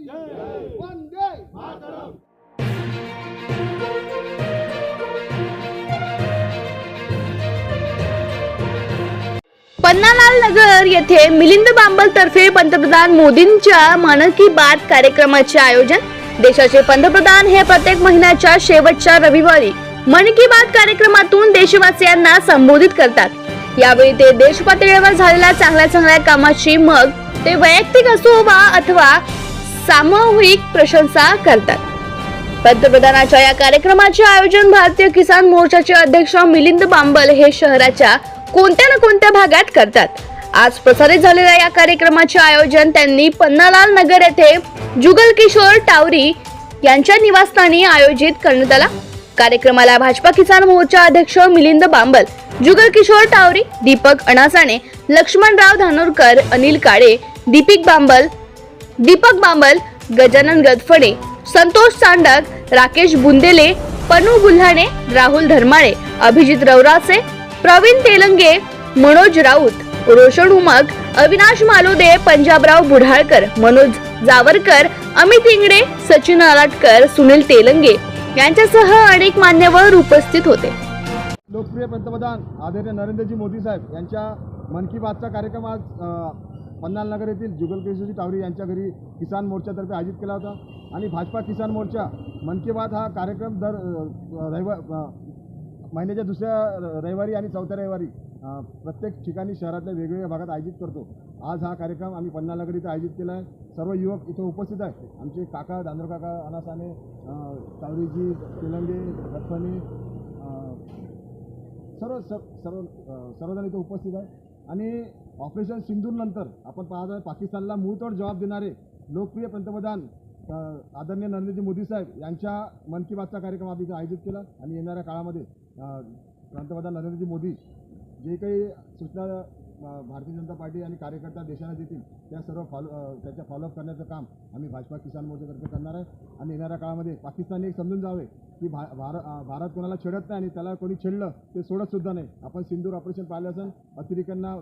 वंदे पन्नालाल नगर येथे मिलिंद बांबल तर्फे पंतप्रधान मोदींच्या मन की बात कार्यक्रमाचे आयोजन. देशाचे पंतप्रधान हे प्रत्येक महिन्याच्या शेवटच्या रविवारी मन की बात कार्यक्रमातून देशवासियांना संबोधित करतात. यावेळी ते देश पातळीवर झालेल्या चांगल्या चांगल्या कामाची मग ते वैयक्तिक असो वा अथवा सामूहिक प्रशंसा करतात. पंतप्रधानाच्या या कार्यक्रमाचे आयोजन भारतीय किसान मोर्चाचे अध्यक्ष मिलिंद बांबल हे शहराच्या कोणत्या ना कोणत्या भागात करतात. आज प्रसारित झालेल्या या कार्यक्रमाचे आयोजन त्यांनी पन्नालाल नगर येथे जुगल किशोर टावरी यांच्या निवासस्थानी आयोजित करण्यात आला. कार्यक्रमाला भाजपा किसान मोर्चा अध्यक्ष मिलिंद बांबल जुगल किशोर टावरी दीपक अणासाणे लक्ष्मणराव धानोरकर अनिल काळे दीपिक बांबल दीपक बांबल गजानन गदफडे संतोष चांडक राकेश बुंदेले पनू गुल्हाणे राहुल धर्माळे अभिजित रवरासे प्रवीण तेलंगे मनोज राऊत रोशन उमक अविनाश मालोदे पंजाबराव बुढाळकर मनोज जावरकर अमित इंगडे सचिन आलाटकर सुनील तेलंगे यांच्यासह अनेक मान्यवर उपस्थित होते. लोकप्रिय पंतप्रधान आदरणीय नरेंद्रजी मोदी साहेब यांच्या मन की बातचा कार्यक्रम आज पन्नाल नगर येथील जुगल केशवजी टावरी यांच्या घरी किसान मोर्चातर्फे आयोजित केला होता. आणि भाजपा किसान मोर्चा मन की बात हा कार्यक्रम दर रविवार महिन्याच्या दुसऱ्या र- रविवारी आणि चौथ्या रविवारी प्रत्येक ठिकाणी शहरातल्या वेगवेगळ्या भागात आयोजित करतो. आज हा कार्यक्रम आम्ही पन्नाल नगर इथं आयोजित केला आहे. सर्व युवक इथं उपस्थित आहे आमचे काका दांदर काका अनासाने तावरीजी तेलंगे रत्फाने सर्व सर्व सर्व सर्वजण इथं उपस्थित आहे आणि ऑपरेशन सिंधूरनंतर आपण पाहत आहे पाकिस्तानला मूळतोड जबाब देणारे लोकप्रिय पंतप्रधान आदरणीय नरेंद्रजी मोदी साहेब यांच्या मन की बातचा कार्यक्रम आम्ही आयोजित केला आणि येणाऱ्या काळामध्ये पंतप्रधान नरेंद्रजी मोदी जे काही सूचना भारतीय जनता पार्टी आणि कार्यकर्ता देशाला देतील त्या सर्व फॉलो त्याच्या फॉलोअप करण्याचं काम आम्ही भाजपा किसान मोर्चातर्फे करणार आहे. आणि येणाऱ्या काळामध्ये पाकिस्तानने एक समजून जावे की भा भार भारत कोणाला छेडत नाही आणि त्याला कोणी छेडलं ते सोडतसुद्धा नाही. आपण सिंदूर ऑपरेशन पाहिलं असेल अतिरेक्यांना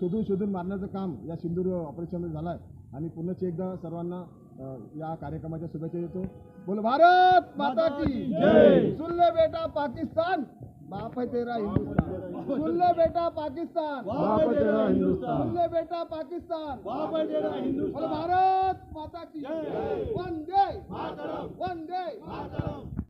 शोधून शोधून मारण्याचं काम या सिंदूर ऑपरेशनमध्ये झालं आहे आणि पुन्हा एकदा सर्वांना या कार्यक्रमाच्या शुभेच्छा देतो. बोल भारत माता की सुन ले बेटा पाकिस्तान! बाप है तेरा हिंदुस्तान. सुन ले बेटा पाकिस्तान! बाप है तेरा हिंदुस्तान. सुन ले बेटा पाकिस्तान! बाप है तेरा हिंदुस्तान. बोल भारत माता की वंदे! वंदे!